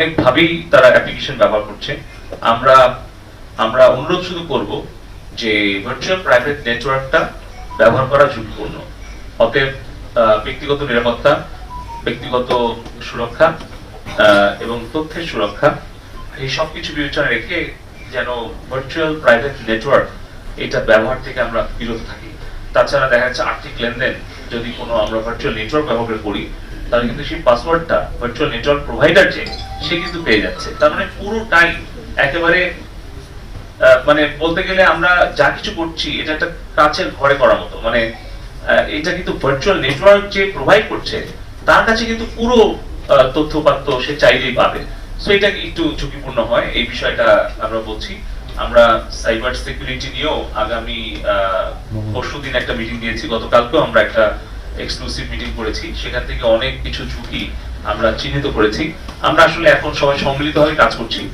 অনেকভাবেই তারা অ্যাপ্লিকেশন ব্যবহার করছে। আমরা আমরা অনুরোধ শুধু করব যে ভার্চুয়াল প্রাইভেট নেটওয়ার্কটা ব্যবহার করা ঝুঁকিপূর্ণ। অতএব ব্যক্তিগত নিরাপত্তা, ব্যক্তিগত সুরক্ষা এবং তথ্যের সুরক্ষা, এই সব কিছু বিবেচনা রেখে যেন ভার্চুয়াল প্রাইভেট নেটওয়ার্ক এটা ব্যবহার থেকে আমরা বিরত থাকি। তাছাড়া দেখা যাচ্ছে আর্থিক লেনদেন, যদি কোনো আমরা ভার্চুয়াল নেটওয়ার্ক ব্যবহার করি তাহলে কিন্তু সেই পাসওয়ার্ডটা ভার্চুয়াল নেটওয়ার্ক প্রোভাইডার যে সে কিন্তু পেয়ে যাচ্ছে। তার মানে পুরোটাই একেবারে মানে বলতে গেলে আমরা যা কিছু করছি এটা একটা কাছের ঘরে করার মতো। মানে এটা কিন্তু ভার্চুয়াল নেটওয়ার্ক যে প্রোভাইড করছে তার কাছে কিন্তু পুরো আহ, তথ্যপাত্র সে চাইলেই পাবে। সো এটা একটু ঝুঁকিপূর্ণ হয় এই বিষয়টা আমরা বলছি। আমরা সাইবার সিকিউরিটি নিয়েও আগামী পরশু দিন একটা মিটিং দিয়েছি গতকালকেও আমরা একটা এক্সক্লুসিভ মিটিং করেছি। সেখান থেকে অনেক কিছু ঝুঁকি আমরা চিহ্নিত করেছি। আমরা আসলে এখন সবাই সম্মিলিত হয়ে কাজ করছি।